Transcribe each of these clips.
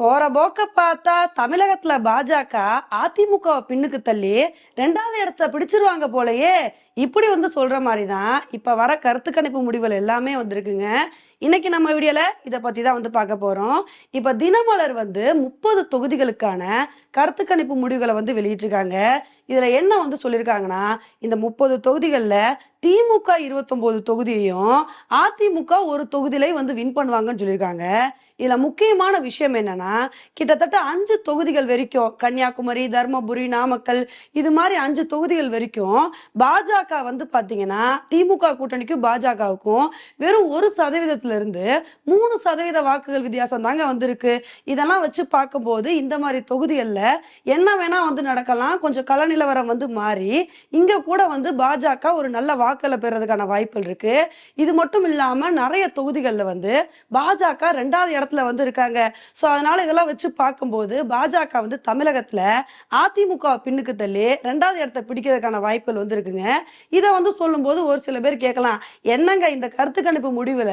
போற போக்க பார்த்தா தமிழகத்துல பாஜக அதிமுக பின்னுக்கு தள்ளி ரெண்டாவது இடத்த பிடிச்சிருவாங்க போலயே. இப்படி வந்து சொல்ற மாதிரி தான் இப்ப வர கருத்து கணிப்பு முடிவுகள் எல்லாமே வந்திருக்குங்க. இன்னைக்கு நம்ம வீடியோல இதை பத்தி தான் வந்து பார்க்க போறோம். இப்ப தினமலர் வந்து முப்பது தொகுதிகளுக்கான கருத்து கணிப்பு முடிவுகளை வந்து வெளியிட்டிருக்காங்க. இதுல என்ன வந்து சொல்லியிருக்காங்கன்னா இந்த முப்பது தொகுதிகளில் திமுக இருபத்தொன்பது தொகுதியையும் அதிமுக ஒரு தொகுதியிலே வந்து வின் பண்ணுவாங்கன்னு சொல்லியிருக்காங்க. இதுல முக்கியமான விஷயம் என்னன்னா கிட்டத்தட்ட அஞ்சு தொகுதிகள் வரைக்கும் கன்னியாகுமரி தர்மபுரி நாமக்கல் இது மாதிரி அஞ்சு தொகுதிகள் வரைக்கும் பாஜக வந்து பாத்தீங்கன்னா திமுக கூட்டணிக்கும் பாஜகவுக்கும் வெறும் ஒரு சதவீதத்துல இருந்து மூணு சதவீத வாக்குகள் வித்தியாசம் தாங்க வந்திருக்கு. இதெல்லாம் வச்சு பார்க்கும்போது இந்த மாதிரி தொகுதிகளில் என்ன வேணா வந்து நடக்கலாம். கொஞ்சம் கள நிலவரம் வந்து மாறி இங்க கூட வந்து பாஜக ஒரு நல்ல வாக்களை பெறதுக்கான வாய்ப்புகள் இருக்கு. இது மட்டும் இல்லாம நிறைய தொகுதிகளில் வந்து பாஜக ரெண்டாவது இடத்துல வந்து இருக்காங்க. ஸோ அதனால இதெல்லாம் வச்சு பார்க்கும்போது பாஜக வந்து தமிழகத்துல அதிமுக பின்னுக்கு தள்ளி ரெண்டாவது இடத்த பிடிக்கிறதுக்கான வாய்ப்புகள் வந்து இருக்குங்க. இதை வந்து சொல்லும்போது ஒரு சில பேர் கேட்கலாம். என்னங்க இந்த கருத்து கணிப்பு முடிவுல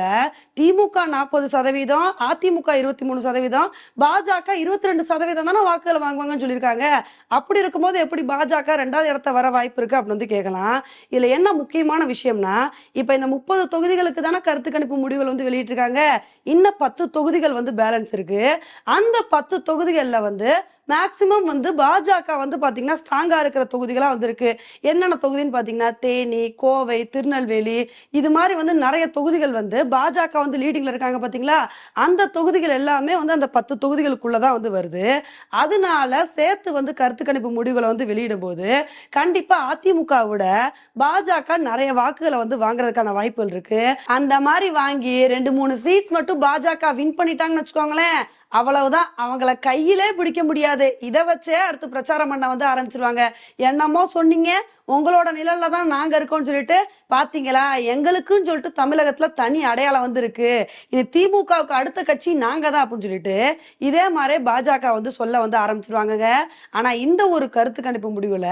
திமுக நாற்பது சதவீதம் அதிமுக இருபத்தி மூணு சதவீதம் பாஜக இருபத்தி ரெண்டு சதவீதம் தானே வாக்குகளை வாங்குவாங்கன்னு சொல்லியிருக்காங்க. அப்படி இருக்கும்போது எப்படி பாஜக ரெண்டாவது இடத்த வர வாய்ப்பு இருக்கு அப்படின்னு வந்து கேட்கலாம். இதுல என்ன முக்கியமான விஷயம்னா இப்ப இந்த முப்பது தொகுதிகளுக்கு தானே கருத்து கணிப்பு முடிவுகள் வந்து வெளியிட்டிருக்காங்க. இன்னும் பத்து தொகுதிகள் வந்து பேலன்ஸ் இருக்கு. அந்த பத்து தொகுதிகள்ல வந்து மேக்சிமம் வந்து பாஜக வந்து பாத்தீங்கன்னா ஸ்ட்ராங்கா இருக்கிற தொகுதிகளா வந்திருக்கு. என்னென்ன தொகுதின்னு பாத்தீங்கன்னா தேனி கோவை திருநெல்வேலி இது மாதிரி வந்து நிறைய தொகுதிகள் வந்து பாஜக வந்து லீடிங்ல இருக்காங்க பாத்தீங்களா? அந்த தொகுதிகள் எல்லாமே வந்து அந்த பத்து தொகுதிகளுக்குள்ளதான் வந்து வருது. அதனால சேர்த்து வந்து கருத்து கணிப்பு முடிவுகளை வந்து வெளியிடும் போது கண்டிப்பா அதிமுகவிட பாஜக நிறைய வாக்குகளை வந்து வாங்குறதுக்கான வாய்ப்புகள் இருக்கு. அந்த மாதிரி வாங்கி ரெண்டு மூணு சீட்ஸ் மட்டும் பாஜக வின் பண்ணிட்டாங்கன்னு வச்சுக்கோங்களேன். அவ்வளவுதான். அவங்கள கையிலே பிடிக்க முடியாது. இதை வச்சே அடுத்து பிரச்சாரம் பண்ண வந்து ஆரம்பிச்சிருவாங்க. என்னமோ சொன்னீங்க உங்களோட நிழல்ல தான் நாங்க இருக்கோம்னு சொல்லிட்டு பாத்தீங்களா? எங்களுக்குன்னு சொல்லிட்டு தமிழகத்துல தனி அடையாளம் வந்திருக்கு. இனி திமுகவுக்கு அடுத்த கட்சி நாங்க தான் அப்படின்னு சொல்லிட்டு இதே மாதிரி பாஜக வந்து சொல்ல வந்து ஆரம்பிச்சிருவாங்க ஆனா இந்த ஒரு கருத்து கணிப்பு முடிவுல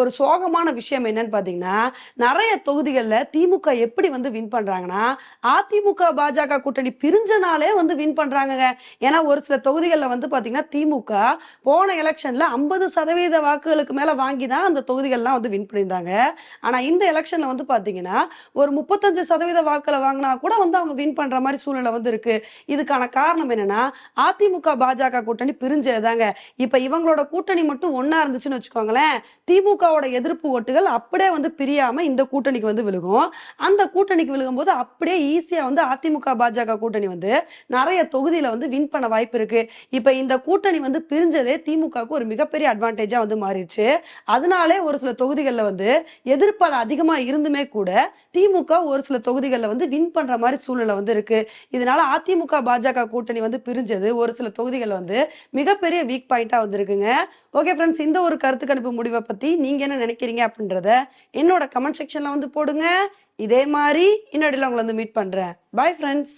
ஒரு சோகமான விஷயம் என்னன்னு பாத்தீங்கன்னா நிறைய தொகுதிகளில் திமுக எப்படி வந்து வின் பண்றாங்கன்னா அதிமுக பாஜக கூட்டணி பிரிஞ்சனாலே வந்து வின் பண்றாங்கங்க. ஏன்னா ஒரு சில தொகுதிகளில் வந்து பாத்தீங்கன்னா திமுக போன எலெக்ஷன்ல ஐம்பது சதவீத வாக்குகளுக்கு மேல வாங்கி தான் அந்த தொகுதிகள்லாம் வந்து வின் பண்ணியிருந்தாங்க ஆனா இந்த எலெக்ஷன்ல வந்து பாத்தீங்கன்னா ஒரு முப்பத்தஞ்சு சதவீத வாக்குல வாங்கினா கூட வந்து அவங்க வின் பண்ற மாதிரி சூழ்நிலை வந்து இருக்கு. இதுக்கான காரணம் என்னன்னா அதிமுக பாஜக கூட்டணி பிரிஞ்சதுதாங்க. இப்ப இவங்களோட கூட்டணி மட்டும் ஒண்ணா இருந்துச்சுன்னு வச்சுக்கோங்களேன் திமுகவோட எதிர்ப்பு ஓட்டுகள் அப்படியே வந்து பிரியாம இந்த கூட்டணிக்கு வந்து விழுகும். அந்த கூட்டணிக்கு விழுகும்போது அப்படியே ஈஸியா வந்து அதிமுக பாஜக கூட்டணி வந்து நிறைய தொகுதியில வந்து வின் பண்ண வாய்ப்பு இருக்கு. இப்ப இந்த கூட்டணி வந்து பிரிஞ்சதே திமுகவுக்கு ஒரு மிகப்பெரிய அட்வான்டேஜாக வந்து மாறிடுச்சு. அதனாலே ஒரு சில தொகுதிகளில் வந்து எதிர்ப்பால் அதிகமா இருந்துமே கூட திமுக ஒரு சில தொகுதிகளில் வந்து வின் பண்ற மாதிரி சூழ்நிலை வந்து இருக்கு. இதனால அதிமுக பாஜக கூட்டணி வந்து பிரிஞ்சது. ஒரு சில தொகுதிகளில் வந்து மிகப்பெரிய வீக் பாயிண்டா வந்திருக்குங்க. ஓகே ஃப்ரெண்ட்ஸ் இந்த ஒரு கருத்து கணிப்பு முடிவை பத்தி நீங்க என்ன நினைக்கிறீங்க அப்படின்றத என்னோட கமெண்ட் செக்ஷன்ல வந்து போடுங்க. இதே மாதிரி இன்னொடியில் உங்களை வந்து மீட் பண்றேன். Bye friends